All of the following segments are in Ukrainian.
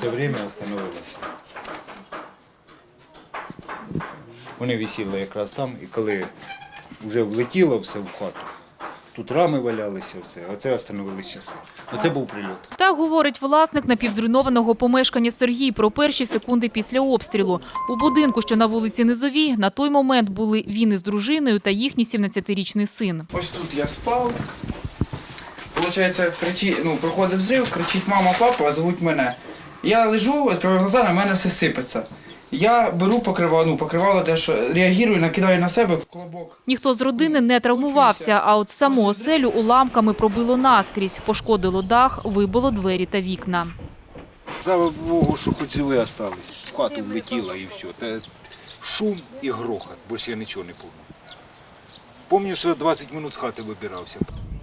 це время остановилося. Вони висіли якраз там, і коли вже влетіло все в хату, тут рами валялися, все, оце остановились часи. Оце був прильот. Так говорить власник напівзруйнованого помешкання Сергій про перші секунди після обстрілу. У будинку, що на вулиці Низовій, на той момент були він із дружиною та їхній 17-річний син. Ось тут я спав. Получається, кричить, ну, проходить взрив, кричить мама, папа, звуть мене. Я лежу, відкриваю глаза, на мене все сипеться. Я беру покривало, ну, покривало те, що реагую, накидаю на себе в клобок. Ніхто з родини не травмувався, а от саму оселю уламками пробило наскрізь, пошкодило дах, вибило двері та вікна. Слава Богу, що хоч живі остались. В хату влетіло і все. Та шум і грохот, більше я нічого не пам'ятаю. Пам'ятаю, що 20 минут з хати вибирався.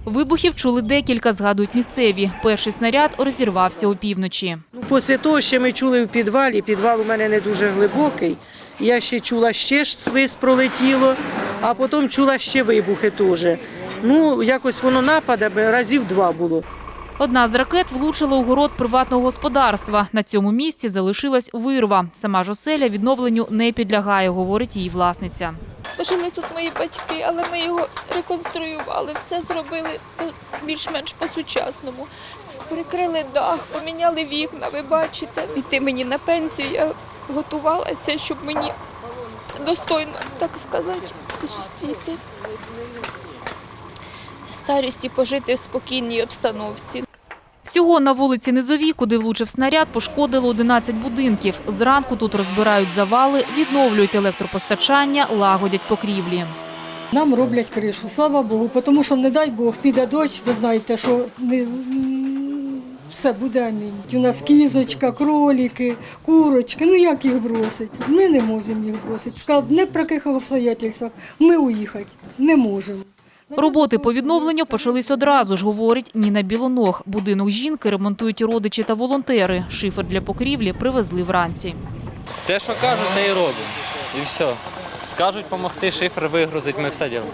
Вибухів чули декілька, згадують місцеві. Перший снаряд розірвався опівночі. Ну, Після того, що ми чули в підвалі, підвал у мене не дуже глибокий. Я ще чула ще ж свист пролетіло, а потім чула ще вибухи теж. Ну, якось воно нападе, разів два було. Одна з ракет влучила у город приватного господарства. На цьому місці залишилась вирва. Сама ж оселя відновленню не підлягає, говорить її власниця. Жили тут мої батьки, але ми його реконструювали, все зробили більш-менш по-сучасному. Перекрили дах, поміняли вікна, ви бачите. Іти мені на пенсію, я готувалася, щоб мені достойно, так сказати, зустріти. Старість і пожити в спокійній обстановці. Всього на вулиці Низовій, куди влучив снаряд, пошкодило 11 будинків. Зранку тут розбирають завали, відновлюють електропостачання, лагодять покрівлі. Нам роблять кришу, слава Богу, тому що, не дай Бог, піде дощ, ви знаєте, що не, все буде амінь. У нас кізочка, кроліки, курочки, ну як їх бросить? Ми не можемо їх бросити. Сказав, не при яких обстоятельствах ми уїхати не можемо. Роботи по відновленню почались одразу ж, говорить Ніна Білоног. Будинок жінки ремонтують родичі та волонтери. Шифер для покрівлі привезли вранці. Те, що кажуть, те і робимо. І все. Скажуть допомогти, шифр вигрузить, ми все робимо.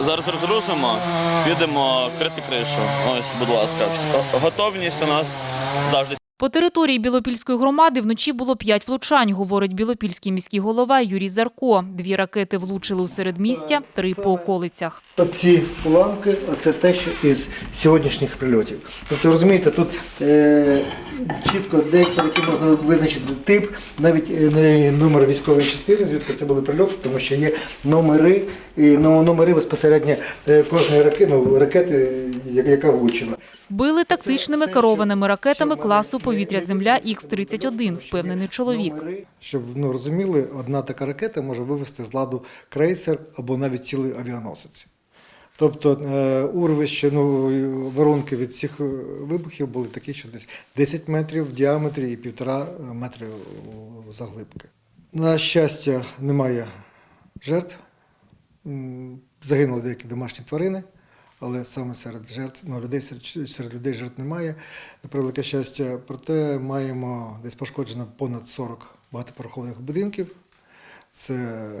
Зараз розгрузимо, підемо крити кришу. Ось, будь ласка, готовність у нас завжди. По території Білопільської громади вночі було п'ять влучань, говорить білопільський міський голова Юрій Зарко. Дві ракети влучили у середмістя, три по околицях. Оці уламки, оце те, що із сьогоднішніх прильотів. Тобто, розумієте, тут е, чітко деякі можна визначити тип, навіть е, не номер військової частини, звідки це були прильоти, тому що є номери, і ну, номери безпосередньо е, кожної ракети, ну, ракети, яка влучила. Били тактичними керованими ракетами класу повітря-земля Х-31, впевнений чоловік. Щоб ну, розуміли, одна така ракета може вивести з ладу крейсер або навіть цілий авіаносець. Тобто е, урвище, ну, воронки від цих е, вибухів були такі, що десь 10 метрів в діаметрі і півтора метри заглибки. На щастя, немає жертв. Загинули деякі домашні тварини, але саме серед жертв, ну, людей, серед, серед людей жертв немає. На превелике щастя, проте маємо десь пошкоджено понад 40 багатоповерхових будинків. Це е,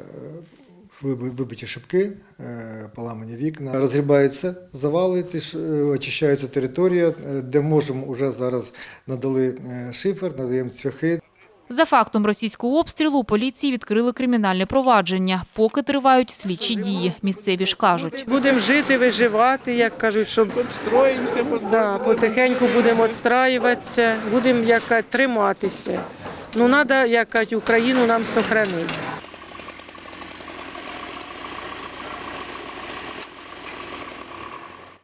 вибиті шибки, е, поламані вікна. Розгрібаються завали, е, очищається територія, де можемо вже зараз надали шифер, надаємо цвяхи. За фактом російського обстрілу у поліції відкрили кримінальне провадження. Поки тривають слідчі дії. Місцеві ж кажуть. Будемо жити, виживати, як кажуть, щоб да, потихеньку будемо відстраюватися, будемо як триматися. Ну, треба, як кажуть, Україну нам сохранити.